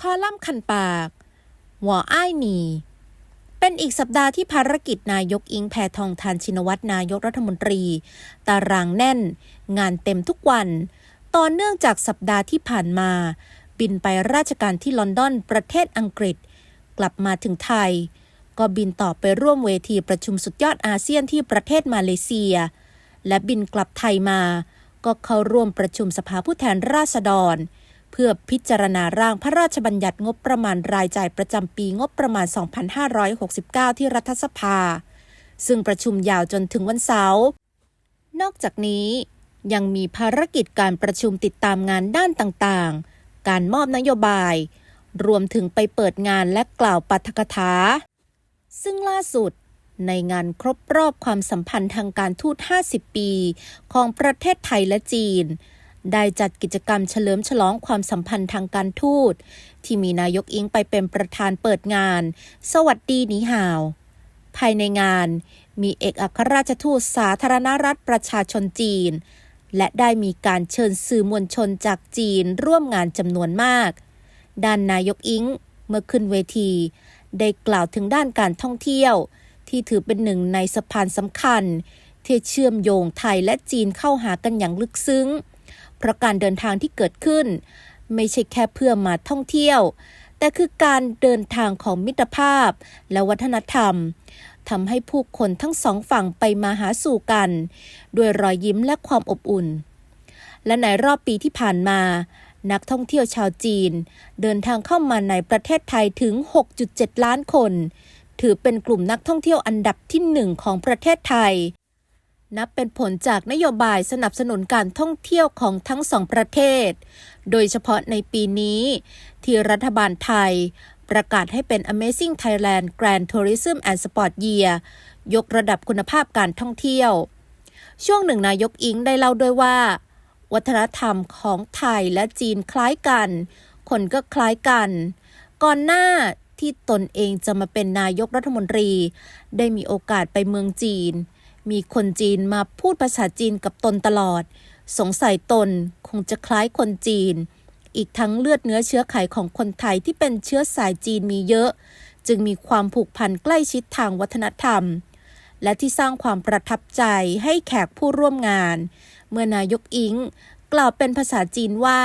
คอลัมน์คันปาก หัวอ้ายหนี เป็นอีกสัปดาห์ที่ภารกิจนายกอิงแพทองทานชินวัตรนายกรัฐมนตรี ตารางแน่น งานเต็มทุกวัน ต่อเนื่องจากสัปดาห์ที่ผ่านมา บินไปราชการที่ลอนดอนประเทศอังกฤษ กลับมาถึงไทย ก็บินต่อไปร่วมเวทีประชุมสุดยอดอาเซียนที่ประเทศมาเลเซีย และบินกลับไทยมา ก็เข้าร่วมประชุมสภาผู้แทนราษฎร เพื่อพิจารณาร่างพระราชบัญญัติงบประมาณรายจ่ายประจำปีงบประมาณ 2569 ที่รัฐสภา ซึ่งประชุมยาวจนถึงวันเสาร์ นอกจากนี้ยังมีภารกิจการประชุมติดตามงานด้านต่างๆ การมอบนโยบาย รวมถึงไปเปิดงานและกล่าวปาฐกถา ซึ่งล่าสุดในงานครบรอบความสัมพันธ์ทางการทูต 50 ปี ของประเทศไทยและจีน ได้จัดกิจกรรมเฉลิมฉลองความสัมพันธ์ทางการทูต ที่มีนายกอิงไปเป็นประธานเปิดงาน สวัสดีหนีห่าว ภายในงานมีเอกอัครราชทูตสาธารณรัฐประชาชนจีน และได้มีการเชิญสื่อมวลชนจากจีนร่วมงานจำนวนมาก ด้านนายกอิงเมื่อขึ้นเวที ได้กล่าวถึงด้านการท่องเที่ยว ที่ถือเป็นหนึ่งในสะพานสำคัญ ที่เชื่อมโยงไทยและจีนเข้าหากันอย่างลึกซึ้ง เพราะการเดินทางที่เกิดขึ้น ไม่ใช่แค่เพื่อมาท่องเที่ยว แต่คือการเดินทางของมิตรภาพ และวัฒนธรรมทำให้ผู้คนทั้งสองฝั่งไปมาหาสู่กัน ด้วยรอยยิ้มและความอบอุ่น และในรอบปีที่ผ่านมา นักท่องเที่ยวชาวจีน เดินทางเข้ามาในประเทศไทยถึง 6.7 ล้านคน ถือเป็นกลุ่มนักท่องเที่ยวอันดับที่หนึ่งของประเทศไทย นับเป็นผลจากนโยบายสนับสนุนการท่องเที่ยวของทั้งสองประเทศ โดยเฉพาะในปีนี้ ที่รัฐบาลไทย ประกาศให้เป็น Amazing Thailand Grand Tourism and Sport Year ยกระดับคุณภาพการท่องเที่ยว ช่วงหนึ่งนายกอิงได้เล่าด้วยว่า วัฒนธรรมของไทยและจีนคล้ายกัน คนก็คล้ายกัน ก่อนหน้าที่ตนเองจะมาเป็นนายกรัฐมนตรี ได้มีโอกาสไปเมืองจีน มีคนจีนมาพูดภาษาจีนกับตนตลอด สงสัยตนคงจะคล้ายคนจีน อีกทั้งเลือดเนื้อเชื้อไขของคนไทยที่เป็นเชื้อสายจีนมีเยอะ จึงมีความผูกพันใกล้ชิดทางวัฒนธรรม และที่สร้างความประทับใจให้แขกผู้ร่วมงาน เมื่อนายกอิงกล่าวเป็นภาษาจีนว่า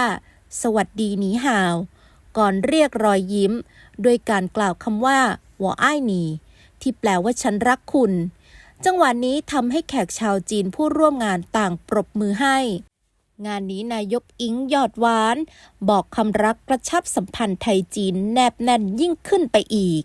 สวัสดีหนีห่าว ก่อนเรียกรอยยิ้มด้วยการกล่าวคำว่าหัวอ้ายหนีที่แปลว่าฉันรักคุณ จังหวะนี้ทำให้แขกชาวจีนผู้ร่วมงานต่างปรบมือให้ งานนี้นายกอิงยอดหวาน บอกคำรักกระชับสัมพันธ์ไทยจีนแนบแน่นยิ่งขึ้นไปอีก